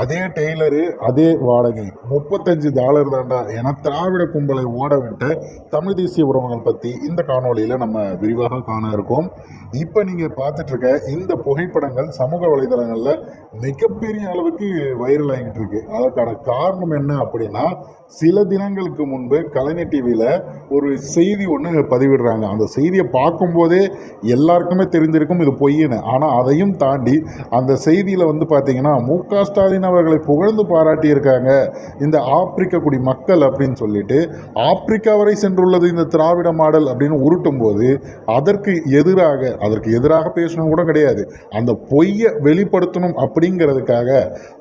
அதே டெய்லரு அதே வாடகை. முப்பத்தஞ்சு டாலர் தாண்டா. என திராவிட கும்பலை ஓடவிட்ட தமிழ் தேசிய உறவுகள் பற்றி இந்த காணொளியில் நம்ம விரிவாக காண இருக்கோம். இப்போ நீங்கள் பார்த்துட்டு இருக்க இந்த புகைப்படங்கள் சமூக வலைதளங்களில் மிகப்பெரிய அளவுக்கு வைரல் ஆகிட்டு இருக்கு. அதற்கான காரணம் என்ன அப்படின்னா சில தினங்களுக்கு முன்பு கலைஞர் டிவியில் ஒரு செய்தி ஒன்று பதிவிடுறாங்க. அந்த செய்தியை பார்க்கும்போதே எல்லாருக்குமே தெரிஞ்சிருக்கும் இது பொய்ன்னு. ஆனால் அதையும் தாண்டி அந்த செய்தியில் வந்து பார்த்தீங்கன்னா மு க ஸ்டாலின் அவர்களை புகழ்ந்து பாராட்டியிருக்காங்க. இந்த ஆப்பிரிக்க குடி மக்கள் அப்படின்னு சொல்லிட்டு ஆப்பிரிக்கா வரை சென்றுள்ளது இந்த திராவிட மாடல் அப்படின்னு உருட்டும் போது அதற்கு எதிராக அதற்கு எதிராக பேசணும் கூட கிடையாது. அந்த பொய்யை வெளிப்படுத்தணும் அப்படிங்கிறதுக்காக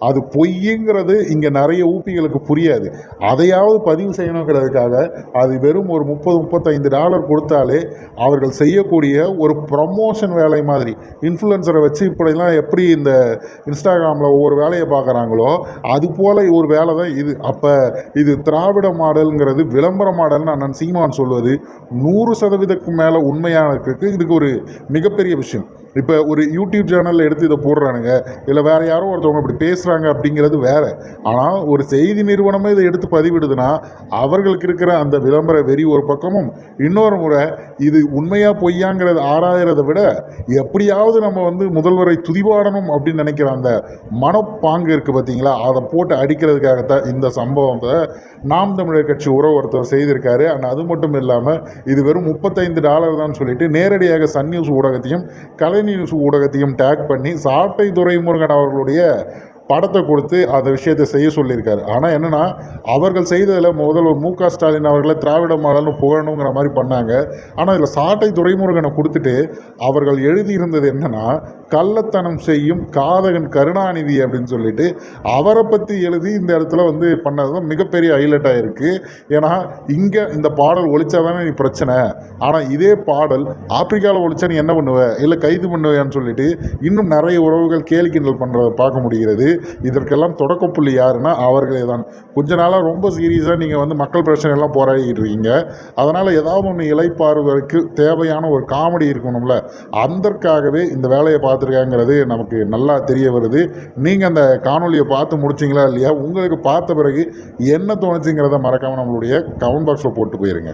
அது பொய்யுங்கிறது இங்கே நிறைய ஊப்பிகளுக்கு புரியாது. அதையாவது பதிவு செய்யணுங்கிறதுக்காக அது வெறும் ஒரு முப்பது முப்பத்தைந்து டாலர் கொடுத்தாலே அவர்கள் செய்யக்கூடிய ஒரு ப்ரமோஷன் வேலை மாதிரி. இன்ஃப்ளூயன்சரை வச்சு இப்படிலாம் எப்படி இந்த இன்ஸ்டாகிராமில் ஒவ்வொரு வேலையை பார்க்குறாங்களோ அதுபோல் ஒரு வேலை தான் இது. அப்போ இது திராவிட மாடலுங்கிறது விளம்பர மாடல்னு அண்ணன் சீமான் சொல்வது நூறு சதவீதத்துக்கு மேலே உண்மையானதுக்கு இதுக்கு ஒரு மிகப்பெரிய விஷயம். இப்போ ஒரு யூடியூப் சேனலில் எடுத்து இதை போடுறானுங்க. இல்லை வேறு யாரோ ஒருத்தவங்க இப்படி பேசுகிறாங்க அப்படிங்கிறது வேறு. ஆனால் ஒரு செய்தி நிறுவனமே இதை எடுத்து பதிவிடுதுன்னா அவர்களுக்கு இருக்கிற அந்த விளம்பர வெறி ஒரு பக்கமும் இன்னொரு முறை இது உண்மையாக பொய்யாங்கிறது ஆராயிறதை விட எப்படியாவது நம்ம வந்து முதல்வரை துதிபாடணும் அப்படின்னு நினைக்கிற அந்த மனப்பாங்கு இருக்குது பார்த்தீங்களா அதை போட்டு அடிக்கிறதுக்காகத்தான் இந்த சம்பவத்தை நாம் தமிழர் கட்சி உறவு ஒருத்தர் செய்திருக்காரு. அண்ட் அது மட்டும் இல்லாமல் இது வெறும் முப்பத்தைந்து டாலர் தான் சொல்லிட்டு நேரடியாக சன் நியூஸ் ஊடகத்தையும் கலை நியூஸ் ஊடகத்தையும் டேக் பண்ணி சாட்டை துரைமுருகன் அவர்களுடைய படத்தை கொடுத்து அந்த விஷயத்தை செய்ய சொல்லியிருக்காரு. ஆனால் என்னென்னா அவர்கள் செய்ததில் முதல்வர் மு க. ஸ்டாலின் அவர்களை திராவிட மாடல்னு புகழணுங்கிற மாதிரி பண்ணாங்க. ஆனால் இதில் சாட்டை துரைமுருகனை கொடுத்துட்டு அவர்கள் எழுதியிருந்தது என்னென்னா கள்ளத்தனம் செய்யும் காதகன் கருணாநிதி அப்படின்னு சொல்லிட்டு அவரை பற்றி எழுதி இந்த இடத்துல வந்து பண்ணது தான் மிகப்பெரிய ஹைலைட்டாக இருக்குது ஏன்னா இங்கே இந்த பாடல் ஒழிச்சா தானே நீ பிரச்சனை. ஆனால் இதே பாடல் ஆப்பிரிக்காவில் ஒழிச்சா நீ என்ன பண்ணுவ? இல்லை கைது பண்ணுவேன்னு சொல்லிட்டு இன்னும் நிறைய உறவுகள் கேலி கிண்டல் பண்ணுறதை பார்க்க முடிகிறது. இதற்கெல்லாம் தொடக்கப்புள்ளி யாருன்னா அவர்களே தான். கொஞ்ச நாளாக ரொம்ப சீரியஸாக நீங்கள் வந்து மக்கள் பிரச்சனை எல்லாம் போராடிட்டு இருக்கீங்க. அதனால் ஏதாவது ஒன்று இலைப்பாறுவதற்கு தேவையான ஒரு காமெடி இருக்கணும்ல. அதற்காகவே இந்த வேலையை பார்த்துருக்காங்கிறது நமக்கு நல்லா தெரிய வருது. நீங்கள் அந்த காணொலியை பார்த்து முடிச்சிங்களா இல்லையா? உங்களுக்கு பார்த்த பிறகு என்ன தோணுச்சுங்கிறத மறக்காமல் நம்மளுடைய கமெண்ட் பாக்ஸில் போட்டு போயிருங்க.